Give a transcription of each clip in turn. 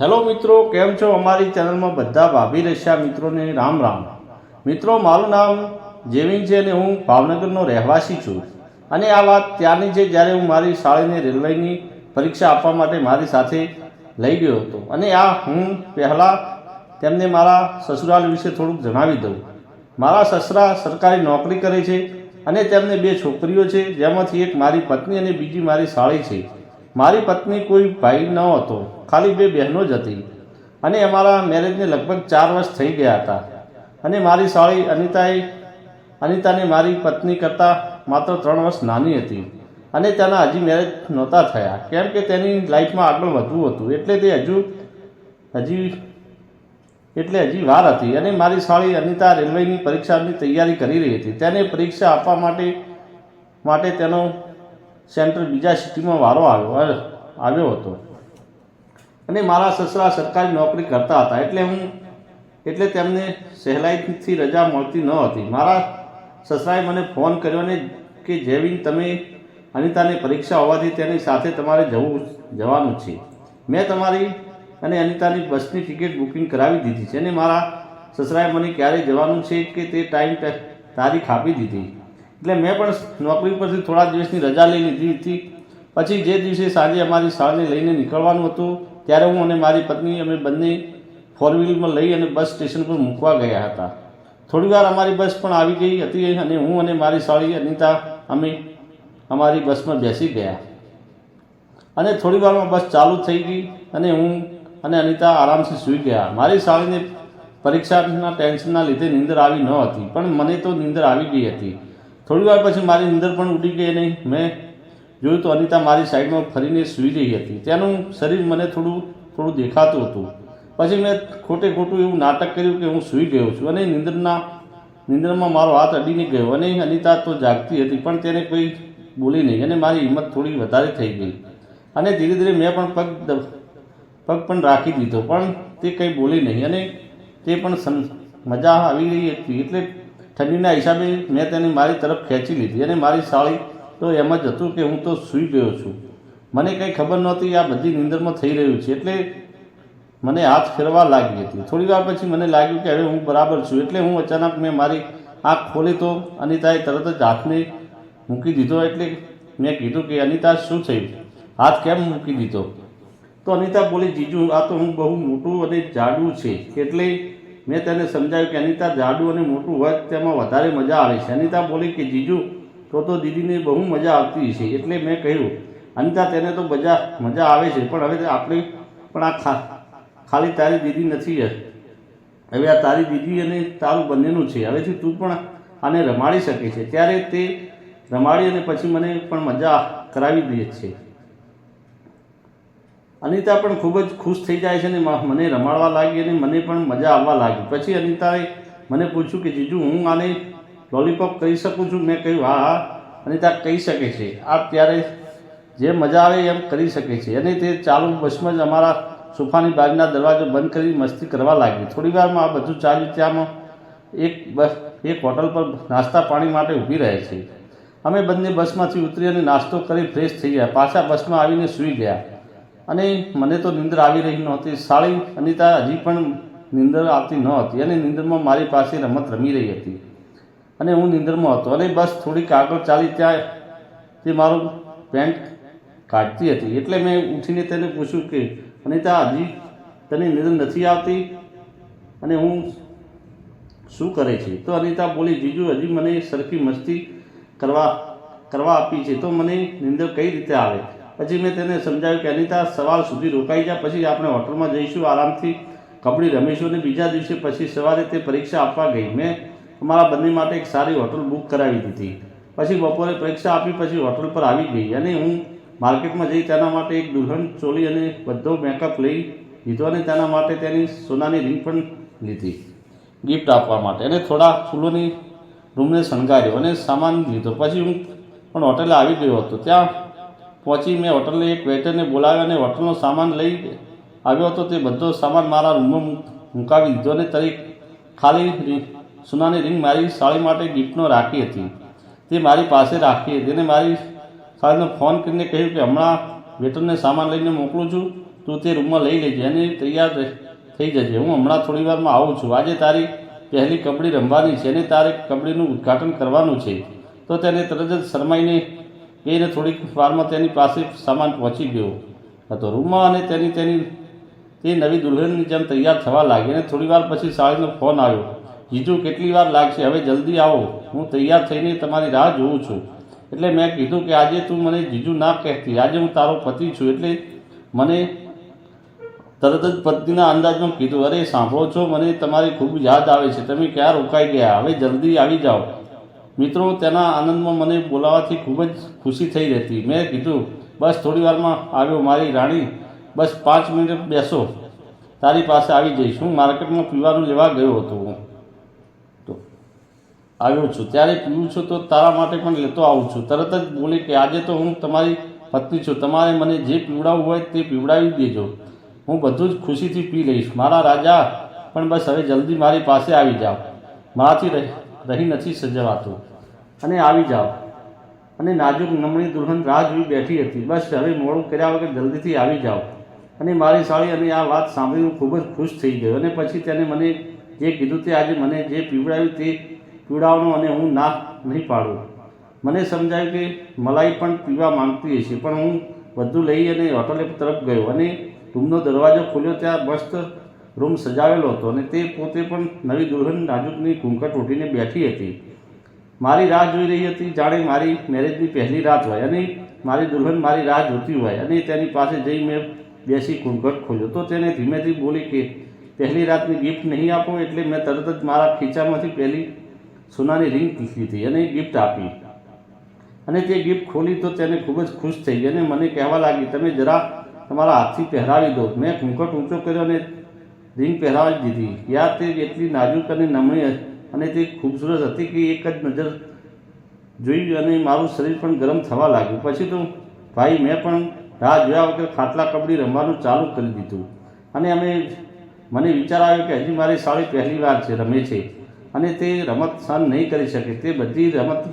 Hello મિત્રો, કેમ છો? અમારી ચેનલમાં બધા ભાભી રશિયા મિત્રોને રામ રામ. મિત્રો, મારું નામ જેવિન છે અને હું ભાવનગરનો રહેવાસી છું. અને આ વાત ત્યારની છે, જ્યારે હું મારી શાળાની રેલવેની પરીક્ષા આપવા માટે મારી સાથે લઈ ગયો હતો. અને આ હું પહેલાં તેમને મારા સસુરાલ વિશે થોડુંક જણાવી દઉં. મારા સસરા સરકારી નોકરી કરે છે અને તેમને બે છોકરીઓ છે, જેમાંથી એક મારી પત્ની અને બીજી મારી સાળી છે. મારી પત્ની કોઈ ભાઈ ન હતો, ખાલી બે બહેનો જ હતી. અને અમારા મેરેજને લગભગ ચાર વર્ષ થઈ ગયા હતા. અને મારી સાળી અનિતાએ, અનિતાને મારી પત્ની કરતાં માત્ર ત્રણ વર્ષ નાની હતી. અને તેના હજી મેરેજ નહોતા થયા. કેમ કે તેની લાઈફમાં આગળ વધવું હતું. એટલે તે હજુ, હજી, એટલે હજી વાર હતી. અને મારી સાળી અનિતા રેલવેની પરીક્ષાની તૈયારી કરી રહી હતી. તેને પરીક્ષા આપવા માટે માટે તેનો સેન્ટર બીજા સિટીમાં વારો આવ્યો આવ્યો હતો. અને મારા સસરા સરકારી નોકરી કરતા હતા, એટલે હું, એટલે તેમને સહેલાઈથી રજા મળતી ન હતી. મારા સસરાએ મને ફોન કર્યો ને કે, જેવીન, તમે અનિતાની પરીક્ષા હોવાથી તેની સાથે તમારે જવું, જવાનું છે. મેં તમારી અને અનિતાની બસની ટિકિટ બુકિંગ કરાવી દીધી છે અને મારા સસરાએ મને ક્યારે જવાનું છે કે તે ટાઈમ તારીખ આપી દીધી. એટલે મેં પણ નોકરી પરથી થોડા દિવસની રજા લઈ લીધી હતી. પછી જે દિવસે સાંજે અમારી શાળાને લઈને નીકળવાનું હતું, ત્યારે હું અને મારી પત્ની અમે બંને ફોર વ્હીલમાં લઈ અને બસ સ્ટેશન પર મૂકવા ગયા હતા. થોડી વાર અમારી બસ પણ આવી ગઈ હતી અને હું અને મારી સાળી અનિતા અમે અમારી બસમાં બેસી ગયા. અને થોડી વારમાં બસ ચાલુ થઈ ગઈ અને હું અને અનિતા આરામથી સૂઈ ગયા. મારી સાળીને પરીક્ષાના ટેન્શનના લીધે નીંદર આવી ન હતી, પણ મને તો નીંદર આવી ગઈ હતી. થોડી વાર પછી મારી નીંદર પણ ઉડી ગઈ નહીં. મેં જોયું તો અનિતા મારી સાઈડમાં ફરીને સૂઈ રહી હતી. તેનું શરીર મને થોડું થોડું દેખાતું હતું. પછી મેં ખોટે ખોટું એવું નાટક કર્યું કે હું સૂઈ ગયો છું અને નીંદરના, નીંદરમાં મારો હાથ અડીને ગયો અને અનિતા તો જાગતી હતી પણ તેને કોઈ બોલી નહીં અને મારી હિંમત થોડી વધારે થઈ ગઈ. અને ધીરે ધીરે મેં પણ પગ પગ પણ રાખી દીધો પણ તે કંઈ બોલી નહીં અને તે પણ મજા આવી રહી હતી. એટલે ઠંડીના હિસાબે મેં તેને મારી તરફ ખેંચી લીધી અને મારી સાળી તો એમ જ હતું કે હું તો સૂઈ ગયો છું. મને કંઈ ખબર નહોતી આ બધી નિંદરમાં થઈ રહ્યું છે એટલે મને હાથ ફેરવા લાગી હતી. થોડી વાર પછી મને લાગ્યું કે હવે હું બરાબર છું એટલે હું અચાનક મેં મારી આંખ ખોલી તો અનિતાએ તરત જ હાથને મૂકી દીધો એટલે મેં કીધું કે અનિતા શું થયું? હાથ કેમ મૂકી દીધો? તો અનિતા બોલી, જીજુ, આ તો હું બહુ મોટું અને જાડું છે. એટલે મેં તેને સમજાવ્યું કે અનિતા જાડું અને મોટું હોય તેમાં વધારે મજા આવે છે. અનિતા બોલી કે, જીજુ, તો તો દીદીને બહુ મજા આવતી છે એટલે મેં કહ્યું, અનિતા, તેને તો મજા મજા આવે છે, પણ હવે આપણે પણ આ ખા, ખાલી તારી દીદી નથી હવે આ તારી દીદી અને તારું બંનેનું છે. હવેથી તું પણ આને રમાડી શકે છે. ત્યારે તે રમાડી અને પછી મને પણ મજા કરાવી દે છે. અનિતા પણ ખૂબ જ ખુશ થઈ જાય છે અને મને રમાડવા લાગી અને મને પણ મજા આવવા લાગી. પછી અનિતાએ મને પૂછ્યું કે, જીજુ, હું આને લોલીપોપ કરી શકું છું? મેં કહ્યું, હા હા. અનિતા કહી શકે છે. આ ત્યારે જે મજા આવે એમ કરી શકે છે. અને તે ચાલુ બસમાં જ અમારા સોફાની બાજુના દરવાજો બંધ કરી મસ્તી કરવા લાગી. થોડી વારમાં આ બધું ચાલ્યું ત્યાંમાં એક બસ, એક હોટલ પર નાસ્તા પાણી માટે ઊભી રહે છે. અમે બંને બસમાંથી ઉતરી અને નાસ્તો કરી ફ્રેશ થઈ ગયા. પાછા બસમાં આવીને સૂઈ ગયા. અને મને તો નિંદર આવી રહી નહોતી. સાળી અનિતા હજી પણ નિંદર આવતી ન હતી અને નિંદરમાં મારી પાસે રમત રમી રહી હતી. અને હું નિંદરમાં હતો અને બસ થોડીક આગળ ચાલી ત્યાં તે મારું પેન્ટ કાઢતી હતી. એટલે મેં ઉઠીને તેને પૂછ્યું કે, અનિતા, હજી તને નિંદર નથી આવતી? અને હું શું કરે છે? તો અનિતા બોલી, જીજુ, હજી મને સરખી મસ્તી કરવા કરવા આપી છે. તો મને નિંદર કઈ રીતે આવે? પછી મેં તેને સમજાવ્યું કે અનિતા સવાર સુધી રોકાઈ જા, પછી આપણે હોટલમાં જઈશું, આરામથી કબડ્ડી રમીશું અને બીજા દિવસે પછી સવારે તે પરીક્ષા આપવા ગઈ. મેં અમારા બંને માટે એક સારી હોટલ બુક કરાવી દીધી. પછી બપોરે પરીક્ષા આપી, પછી હોટલ પર આવી ગઈ અને હું માર્કેટમાં જઈ તેના માટે એક દુલ્હન ચોલી અને બધો મેકઅપ લઈ લીધો અને તેના માટે તેની સોનાની રિંગ પણ લીધી. ગિફ્ટ આપવા માટે અને થોડા ફૂલોની રૂમને શણગાર્યો અને સામાન લીધો. પછી હું પણ હોટેલે આવી ગયો હતો. ત્યાં પહોંચી મેં હોટલને એક વેઇટરને બોલાવ્યો અને હોટલનો સામાન લઈ આવ્યો હતો. તે બધો સામાન મારા રૂમમાં મૂકાવી દીધો અને તરીક ખાલી સોનાની રિંગ મારી સાળી માટે ગિફ્ટનો રાખી હતી. તે મારી પાસે રાખી હતી અને મારી સાળીનો ફોન કરીને કહ્યું કે હમણાં વેટરને સામાન લઈને મોકલું છું, તું તું રૂમમાં લઈ લેજે અને તૈયાર થઈ જજે. હું હમણાં થોડી વારમાં આવું છું. આજે તારી પહેલી કબડ્ડી રમવાની છે અને તારે કબડ્ડીનું ઉદ્ઘાટન કરવાનું છે. તો તેને તરત જ શરમાઈને કહીને થોડીક વારમાં તેની પાસે સામાન પહોંચી ગયો હતો. રૂમમાં અને તેની તેની તે નવી દુલ્હનની જેમ તૈયાર થવા લાગી અને થોડી વાર પછી સાળીનો ફોન આવ્યો. જીજુ, કેટલી વાર લાગશે? હવે જલ્દી આવો. હું તૈયાર થઈને તમારી રાહ જોઉં છું. એટલે મેં કીધું કે આજે તું મને જીજુ ના કહેતી. આજે હું તારો પતિ છું. એટલે મને તરત જ પત્નીના અંદાજમાં કીધું. અરે, સાંભળો છો? મને તમારી ખૂબ યાદ આવે છે. તમે ક્યાં રોકાઈ ગયા? હવે જલ્દી આવી જાઓ. મિત્રો, તેના આનંદમાં મને બોલાવવાથી ખૂબ જ ખુશી થઈ રહેતી. મેં કીધું, બસ થોડી વારમાં આવ્યો, મારી રાણી. બસ પાંચ મિનિટ બેસો. તારી પાસે આવી જઈશ. હું માર્કેટમાં પીવાનું લેવા ગયો હતો. હું તો આવ્યો છું. ત્યારે પીવું છું તો તારા માટે પણ લેતો આવું છું. તરત જ બોલી કે, આજે તો હું તમારી પત્ની છું. તમારે મને જે પીવડાવવું હોય તે પીવડાવી દેજો. હું બધું જ ખુશીથી પી લઈશ. મારા રાજા, પણ બસ હવે જલ્દી મારી પાસે આવી જાઓ. મારાથી રહી. રહી નથી સજવાતું અને આવી જાઓ. અને નાજુક નમણી દુલ્હન રાહ જોઈ બેઠી હતી. બસ હવે મોડું કર્યા વગર જલ્દીથી આવી જાઓ. અને મારી સાળી અને આ વાત સાંભળી હું ખૂબ જ ખુશ થઈ ગયો. અને પછી તેને મને જે કીધું તે આજે મને જે પીવડાવ્યું તે પીવડાવવાનું અને હું ના નહીં પાડું. મને સમજાયું કે મલાઈ પણ પીવા માંગતી હશે, પણ હું બધું લઈ અને હોટલે તરફ ગયો. અને રૂમનો દરવાજો ખોલ્યો. ત્યાં મસ્ત રૂમ સજાવેલો હતો અને તે પોતે પણ નવી દુલ્હન નાજુકની ઘૂંઘટ ઉઠીને બેઠી હતી. મારી રાહ જોઈ રહી હતી, જાણે મારી મેરેજની પહેલી રાત હોય અને મારી દુલ્હન મારી રાહ જોતી હોય અને તેની પાસે જઈ મેં બેસી ઘૂંઘટ ખોલ્યો. તો તેને ધીમેથી બોલી કે, પહેલી રાતની ગિફ્ટ નહીં આપો એટલે મેં તરત જ મારા ખીચામાંથી પહેલી સોનાની રિંગ લીધી અને ગિફ્ટ આપી. અને તે ગિફ્ટ ખોલી તો તેને ખૂબ જ ખુશ થઈ અને મને કહેવા લાગી, તમે જરા તમારા હાથથી પહેરાવી દો. મેં ઘૂંઘટ ઊંચો કર્યો અને રિંગ પહેરાવી દીધી. યાર તે એટલી નાજુક અને નમણી અને તે ખૂબસૂરત હતી કે એક જ નજર જોઈ અને મારું શરીર પણ ગરમ થવા લાગ્યું. પછી તો ભાઈ, મેં પણ રાહ જોયા વગર ખાટલા કબડી રમવાનું ચાલુ કરી દીધું. અને અમે મને વિચાર આવ્યો કે હજી મારી સાળી પહેલી વાર છે, રમે છે. અને તે રમત સહન નહીં કરી શકે. તે બધી રમત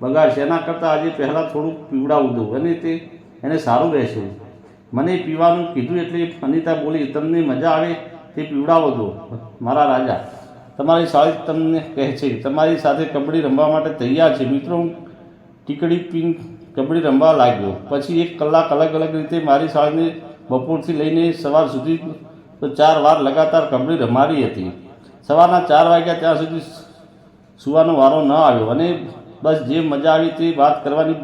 બગાડશે. એના કરતાં આજે પહેલાં થોડુંક પીવડાવું દઉં અને તે એને સારું રહેશે. મને પીવાનું કીધું એટલે અનિતા બોલી, તમને મજા આવે તે પીવડાવો દો મારા રાજા, તમારી સાળી તમને કહે છે, તમારી સાથે કબડ્ડી રમવા માટે તૈયાર છે. મિત્રો, હું ટીકડી પીન કબડ્ડી રમવા લાગ્યો. પછી એક કલાક અલગ અલગ રીતે મારી સાળીને બપોરથી લઈને સવાર સુધી તો ચાર વાર લગાતાર કબડ્ડી રમારી હતી. સવારના ચાર વાગ્યા ત્યાં સુધી સુવાનો વારો ન આવ્યો અને બસ જે મજા આવી તે વાત કરવાની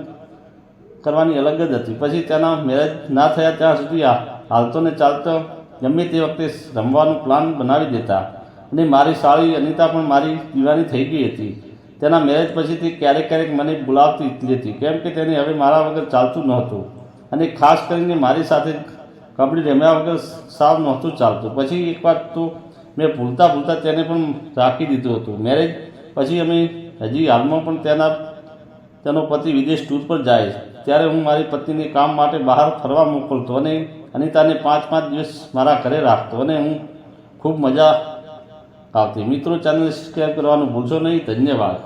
કરવાની અલગ જ હતી. પછી તેના મેરેજ ના થયા ત્યાં સુધી હાલતો ને ચાલતો ગમે તે વખતે રમવાનું પ્લાન બનાવી દેતા. અને મારી સાળી અનિતા પણ મારી દીવાની થઈ ગઈ હતી. તેના મેરેજ પછી તે ક્યારેક ક્યારેક મને બોલાવતી હતી કેમ કે તેને હવે મારા વગર ચાલતું નહોતું. અને ખાસ કરીને મારી સાથે કબડ્ડી રમ્યા વગર સાવ નહોતું ચાલતું. પછી એકવાર તો મેં ભૂલતા ભૂલતા તેને પણ રાખી દીધું હતું. મેરેજ પછી અમે હજી હાલમાં પણ તેના, તેનો પતિ વિદેશ ટૂર પર જાય. ત્યારે હું મારી પત્નીને કામ માટે બહાર ફરવા મોકલતો અને અનિતાને પાંચ પાંચ દિવસ મારા ઘરે રાખતો અને હું ખૂબ મજા આવતી. મિત્રો ચેનલ સબસ્ક્રાઈબ કરવાનું ભૂલશો નહીં. ધન્યવાદ.